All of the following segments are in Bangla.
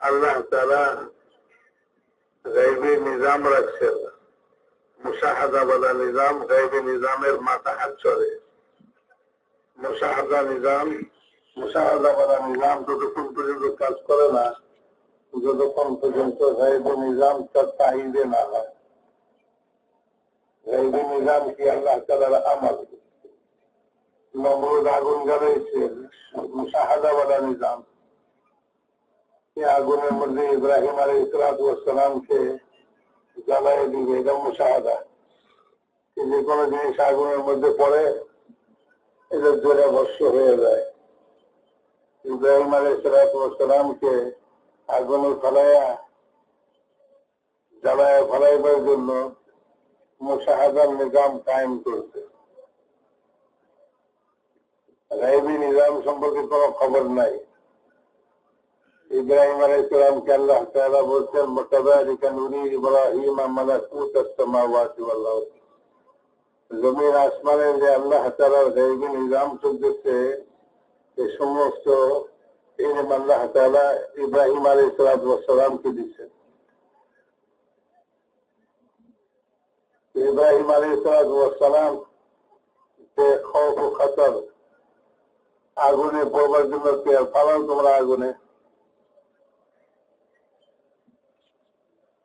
আল্লাহ তারা গাইবী নিজাম রাখছেন মুশাহাদাবাদা নিজাম গাইবী নিজামের মাথা হাত চলে মুশাহাদা নিজাম মুশাহাদাবাদা নিজাম যতক্ষণ পর্যন্ত কাজ করে না, যতক্ষণ পর্যন্ত গাইবী নিজাম তার তাহিদে না হয়। গাইবী নিজাম কি আল্লাহ তালার আমল? নমরুদ আগুন জ্বালাইছে। মুশাহাদাবাদা নিজাম। আগুনের মধ্যে ইব্রাহিম আলী ইসলাতামকে জ্বালাই দিবে এটা মুশাহাদা যে কোনো জিনিস আগুনের মধ্যে পড়ে এটা জোরে বর্ষ হয়ে যায়। ইব্রাহিম আলী ইসলাতামকে আগুনে ফেলাইয়া জ্বালায় ফেলাইবার জন্য মুশাহাদার নিজাম কায়েম করছে। গাইবী নিজাম সম্পর্কে কোনো খবর নাই। ইব্রাহিম আলাইসালামকে আল্লাহ তাআলা বলছেন মোতাবারিকা নুরি ইব্রাহিম মালাকুত আস-সামাওয়াতি ওয়াল আরদ জমিন আসমানের যে আল্লাহ তাআলার গাইবী নিজাম চলতেছে এই সমস্ত ইলম আল্লাহ তাআলা ইব্রাহিম আলাইহিস সালামকে দিচ্ছেন ইব্রাহিম আলাইহিস সালাম যে খৌফ ও খতর আগুনে পড়বার জন্য ফালাও তোমরা আগুনে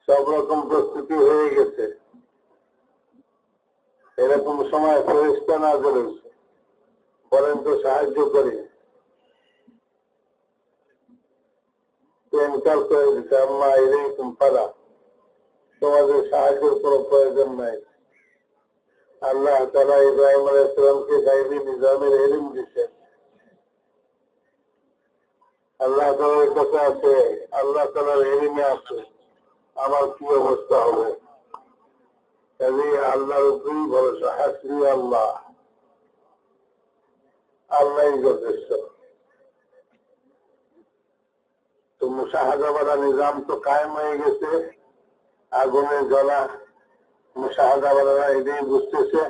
সব রকম প্রস্তুতি হয়ে গেছে। এরকম সময় ফেরিস্তা না করেছে বলেন তো সাহায্য করি। করে তোমাদের সাহায্যের কোনো প্রয়োজন নাই। আল্লাহ তালা ইব্রাহিম আলাইসালামকে গাইবী নিজামের এলিম দিচ্ছেন আল্লাহ তালার কাছে আছে। আল্লাহ তালার এলিমে আছে। আমার কি অবস্থা হবে? কাজে আল্লাহর উপরেই ভরসা, হাসরি আল্লাহ। আল্লাহ যথেষ্ট। তো মুশাহাদাবাদা নিজাম তো কায়েম হয়ে গেছে, আগুনে জ্বলা। মুশাহাদাবাদা এটাই বুঝতেছে।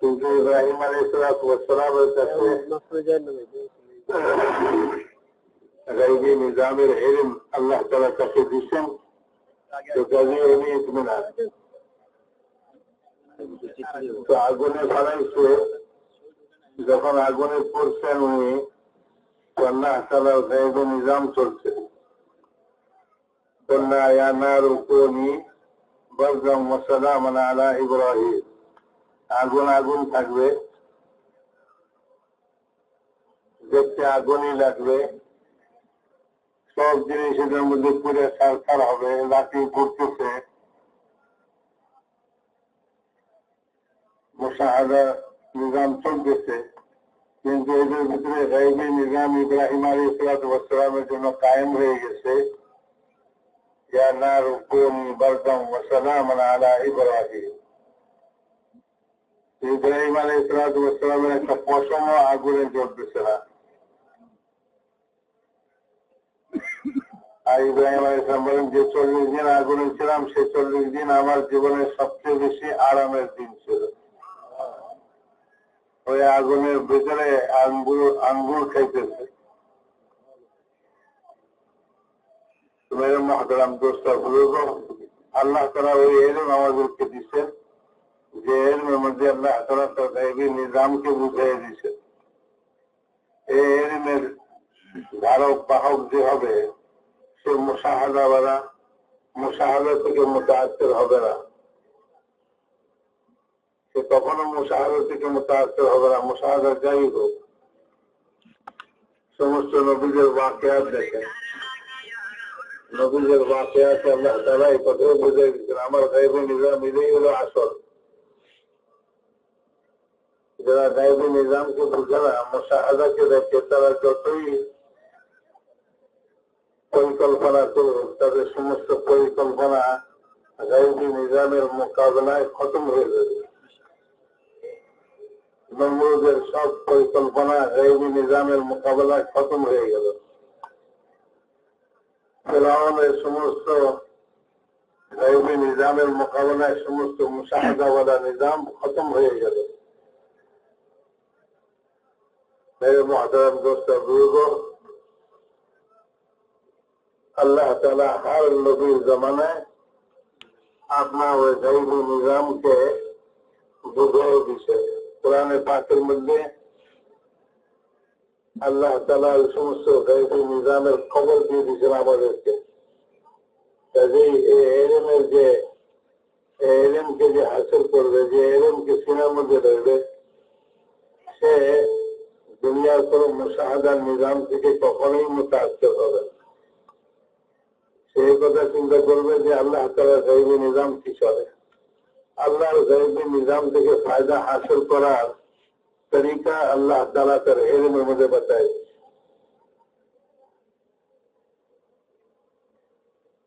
কিন্তু ইব্রাহিম আলী সালামের কাছে গাইবী নিজামের এলিম আল্লাহ তালা তাকে দিচ্ছেন তো কাজে উনি ইতমিনান তো আগুনে ফেলাইছে যখন আগুনে পড়ছেন উনি আল্লাহ তালা গাইবী নিজাম চলছে قلنا يا نار كوني بردا وسلاما على ابراهيم আগুন আগুন থাকবে দেখতে আগুনই লাগবে সব জিনিস এটার মধ্যে পুরে সারকার হবে লাঠি ঘুরতেছে। মুসাহাদা নিজাম চলতেছে, কিন্তু এদের ভিতরে গাইবী নিজাম ইব্রাহিম আলী ইসলাতামের জন্য কায়েম হয়ে গেছে। ইব্রাহিম। আলী ইসলাতামের একটা পশমও আগুনে জ্বলতেছে না। আর ইব্রাহিম ইসলাম বলেন, যে চল্লিশ দিন আগুনে ছিলাম, সে চল্লিশ দিন আমার জীবনের সবচেয়ে বেশি আরামের দিন ছিল। ওই আগুনের আঙ্গুর আঙ্গুর খাইতেছে। আল্লাহ তারা ওই এলম আমাদেরকে দিচ্ছেন যে এলমের মধ্যে আল্লাহ তারা গাইবী নিজামকে বুঝাই দিচ্ছেন এই এলমের ধারক, বাহক যে হবে সে মুসাহাদা বালা মুসাহাদা থেকে মোতাহাতের হবে না সে কখনো মুসাহাদা থেকে মোতাহাতের হবে না মুসাহাদা যাই হোক সমস্ত নবীদের বাক্যাত দেখেন নবীদের বাক্যাতে আল্লাহ তারা এই কথাও বুঝে দিচ্ছেন আমার গাইবী নিজাম এটাই হলো আসল যারা গাইবী নিজামকে বুঝে না মুসাহাদাকে দেখে তারা যতই পরিকল্পনা করুক তাদের সমস্ত পরিকল্পনা গাইবী নিজামের মোকাবেলায় খতম হয়ে যাবে। নমরুদের সব পরিকল্পনা গাইবী নিজামের মোকাবেলায় খতম হয়ে গেল। ফেরাউনের সমস্ত গাইবী নিজামের মোকাবেলায় সমস্ত মুশাহাদাওয়ালা নিজাম খতম হয়ে গেল। মেরে মহাদারাম দোস্ত বুজুর্গ আল্লাহ তালা হার নবীর জমানায় আপনার ওই জৈবী নিজামকে বুঝিয়ে দিছে। পুরানের পাখির মধ্যে আল্লাহ তালা ওই সমস্ত জৈবী নিজামের খবর দিয়ে দিচ্ছেন আমাদেরকে। কাজেই এই এলমের যে এলমকে যে হাসিল করবে, যে এলমকে সিনার মধ্যে ধরবে, সে দুনিয়ার কোন মুসাহাদার নিজাম থেকে কখনোই মুতাস্ত হবে না। সেই কথা চিন্তা করবে যে আল্লাহ তালা জৈবী নিজাম কি চলে আল্লাহর জৈবী নিজাম থেকে ফায়দা হাসিল করার তরিকা আল্লাহ তালা তার এলমের মধ্যে বাতায়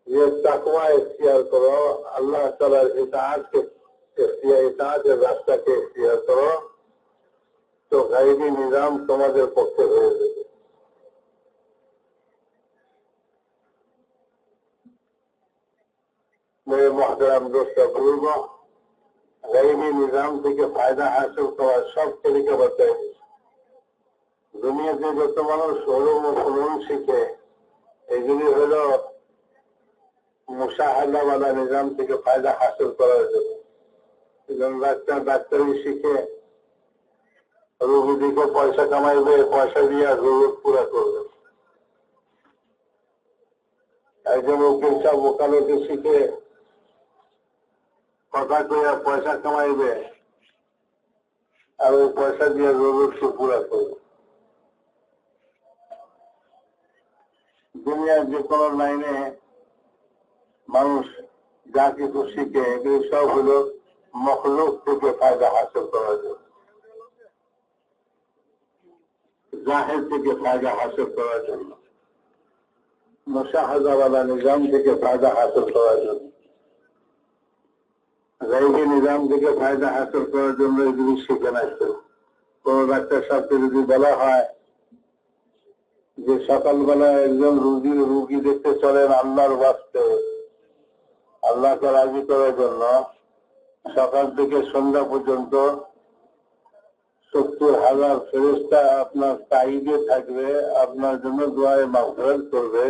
যে তাকুয়া এখতিয়ার করো, আল্লাহ তালার ইতাহাতকে ইতাহাতের রাস্তাকে এখতিয়ার করো, তো গাইবী নিজাম তোমাদের পক্ষে হয়ে যাবে। मेरे मोहतरम दोस्त बुजुर्गों गरीबी निजाम থেকে ফায়দা হাসিল করার সব তরিকা বাতায় দুনিয়াতে যত মানুষ হলুম ও ফুলুম শিখে এগুলি হল মুসাহাদাওয়ালা নিজাম থেকে ফায়দা হাসিল করার জন্য একজন ডাক্তার ডাক্তারি শিখে রোগী দিকে পয়সা কামাইবে পয়সা দিয়ে জরুরত পুরা করবে একজন উকিল সাহেব ওকালতি শিখে কথা কইয়া পয়সা কামাইবে আর ওই পয়সা দিয়ে জরুরত পুরা করবে। দুনিয়ার যে কোনো লাইনে মানুষ যা কিছু শিখে, এগুলি সব হলো মখলুক থেকে ফায়দা হাসিল করার জন্য। জাহের থেকে ফায়দা হাসিল করার জন্য। মুশাহাদাওয়ালা নিজাম থেকে ফায়দা হাসিল করার জন্য। গাইবী নিজাম থেকে ফায়দা হাসিল করার জন্য এগুলি শিখে কেউ কোন ডাক্তার সাথে যদি বলা হয় যে সকালবেলা একজন রুগী রুগী দেখতে চলেন আল্লাহর বাস্তে আল্লাহকে রাজি করার জন্য, সকাল থেকে সন্ধ্যা পর্যন্ত সত্তর হাজার ফেরিস্তা আপনার তাইদে থাকবে, আপনার জন্য দোয়ায় মাফরত করবে